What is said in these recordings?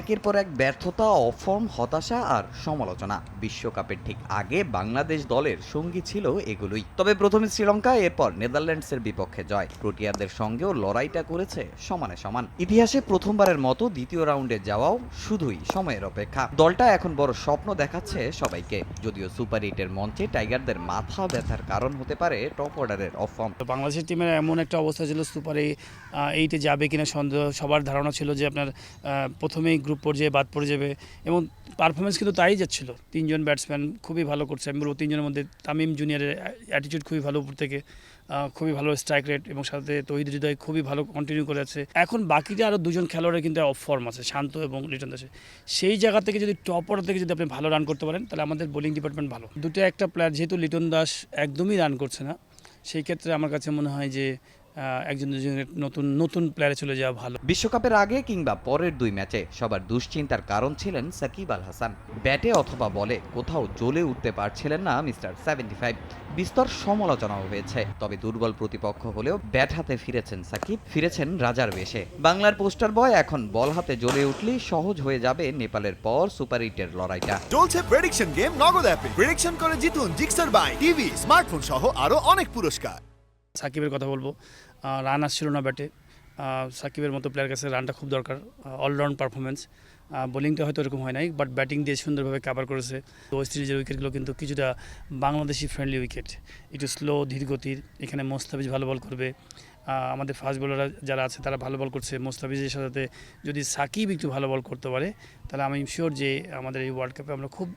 একের পর এক ব্যর্থতা, অফর্ম, হতাশা আর সমালোচনা। বিশ্বকাপের ঠিক আগে বাংলাদেশ দলের সঙ্গী ছিল এগুলোই। তবে প্রথমে শ্রীলঙ্কা, এরপর নেদারল্যান্ডসের বিপক্ষে জয়। প্রোটিয়াদের সঙ্গেও লড়াইটা করেছে সমানে সমান। ইতিহাসে প্রথমবারের মতো দ্বিতীয় রাউন্ডে যাওয়াও শুধুই সময়ের অপেক্ষা। দলটা এখন বড় স্বপ্ন দেখাচ্ছে সবাইকে। যদিও সুপার এইটের মঞ্চে টাইগারদের মাথা ব্যথার কারণ হতে পারে টপ অর্ডারের অফর্ম। বাংলাদেশের টিমের এমন একটা অবস্থা ছিল, সুপার এই এইটে যাবে কিনা সন্দেহ সবার ধারণা ছিল যে আপনার প্রথমেই গ্রুপ পর্যায়ে বাদ পড়ে যাবে। এবং পারফরমেন্স কিন্তু তাই যাচ্ছিল। তিনজন ব্যাটসম্যান খুবই ভালো করছে। আমি বলব তিনজনের মধ্যে তামিম জুনিয়রের অ্যাটিটিউড খুবই ভালো উপর থেকে খুবই ভালো স্ট্রাইক রেট এবং সাথে তহিদ হৃদয় খুবই ভালো কন্টিনিউ করে আছে এখন বাকিটা আরও দুজন খেলোয়াড়ের কিন্তু অফ ফর্ম আছে, শান্ত এবং লিটন দাসে সেই জায়গা থেকে যদি টপ অর্ডার থেকে যদি আপনি ভালো রান করতে পারেন, তাহলে আমাদের বোলিং ডিপার্টমেন্ট ভালো। দুটো একটা প্লেয়ার যেহেতু লিটন দাস একদমই রান করছে না, সেই ক্ষেত্রে আমার কাছে মনে হয় যে একজন দুজনের নতুন নতুন প্লেয়ারে চলে যাওয়া ভালো। বিশ্বকাপের আগে কিংবা পরের দুই ম্যাচে সবার দুশ্চিন্তার কারণ ছিলেন সাকিব আল হাসান। ব্যাটে অথবা বলে কোথাও জ্বলে উঠতে পারছিলেন না মিস্টার সেভেন্টি ফাইভ। বিস্তর সমালোচনাও হয়েছে তবে দুর্বল প্রতিপক্ষ হলেও ব্যাট হাতে ফিরেছেন সাকিব ফিরেছেন রাজার বেশে। বাংলার পোস্টার বয় এখন বল হাতে জ্বলে উঠলেই সহজ হয়ে যাবে নেপালের পর সুপার এইটের লড়াইটা। চলছে প্রেডিকশন গেম নগদ অ্যাপে প্রেডিকশন করে জিতুন জিক্সার বাই টিভি স্মার্টফোন সহ আরও অনেক পুরস্কার। সাকিবের কথা বলব। রান আসছিল না ব্যাটে। সাকিবের মতো প্লেয়ার কাছে রানটা খুব দরকার অলরাউন্ড পারফরমেন্স বোলিংটা হয়তো এরকম হয় নাই বাট ব্যাটিং দিয়ে সুন্দরভাবে কাভার করেছে। ওয়েস্ট ইন্ডিজের উইকেটগুলো কিন্তু কিছুটা বাংলাদেশি ফ্রেন্ডলি উইকেট একটু স্লো ধীর গতির, এখানে মোস্তাফিজ ভালো বল করবে। আমাদের ফাস্ট বোলাররা যারা আছে, তারা ভালো বল করছে। মোস্তাফিজের সাথে যদি সাকিব একটু ভালো বল করতে পারে, তাহলে আমি শিওর যে আমাদের এই ওয়ার্ল্ড কাপে আমরা খুব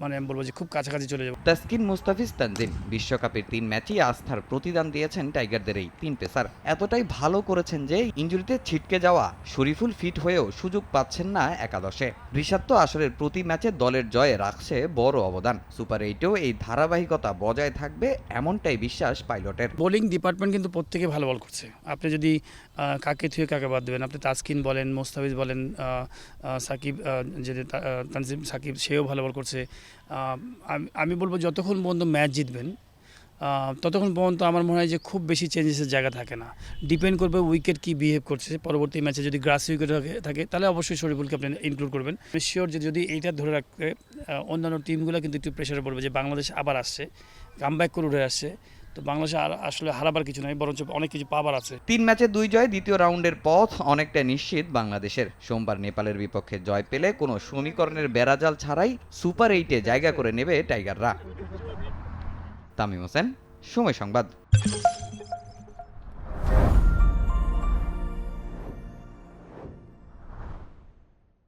মানে আমি বলব যে খুব কাছাকাছি চলে যাব। তাসকিন মুস্তাফিজ তানজিম বিশ্বকাপের তিন ম্যাচই আস্থার প্রতিদান দিয়েছেন টাইগারদের এই তিন পেসার। এতটাই ভালো করেছেন যে ইঞ্জুরিতে ছিটকে যাওয়া শরীফুল ফিট হয়েও সুযোগ পাচ্ছেন না একাদশে। ঋষাদ তো আসরের প্রতি ম্যাচে দলের জয়ে রাখছে বড় অবদান। সুপার এইটেও এই ধারাবাহিকতা বজায় থাকবে এমনটাই বিশ্বাস পাইলটের। বোলিং ডিপার্টমেন্ট কিন্তু প্রত্যেকে ভালো বল করছে। আপনি যদি কাকে থুয়ে কাকে বাদ দেবেন আপনি তাসকিন বলেন মোস্তাফিজ বলেন সাকিব যে তানজিম সাকিব সেও ভালো বল করছে। আহ, আমি- বলব যতক্ষণ পর্যন্ত ম্যাচ জিতবেন ততক্ষণ পর্যন্ত আমার মনে হয় যে খুব বেশি চেঞ্জেসের জায়গা থাকে না। ডিপেন্ড করবে উইকেট কি বিহেভ করছে। পরবর্তী ম্যাচে যদি গ্রাস উইকেট থাকে তাহলে অবশ্যই শরীফুলকে আপনি ইনক্লুড করবেন। শিওর যে যদি এইটা ধরে রাখতে অন্যান্য টিমগুলো কিন্তু একটু প্রেশারে পড়বে যে বাংলাদেশ আবার আসছে কাম ব্যাক করে উঠে আসছে। তো বাংলাদেশে আসলে হারাবার কিছু নাই, বরঞ্চ অনেক কিছু পাবার আছে। তিন ম্যাচে দুই জয়, দ্বিতীয় রাউন্ডের পথ অনেকটা নিশ্চিত বাংলাদেশের। সোমবার নেপালের বিপক্ষে জয় পেলে কোনো সমীকরণের বেড়াজাল ছাড়াই সুপার এইটে জায়গা করে নেবে টাইগাররা। তামিম হোসেন, সময় সংবাদ।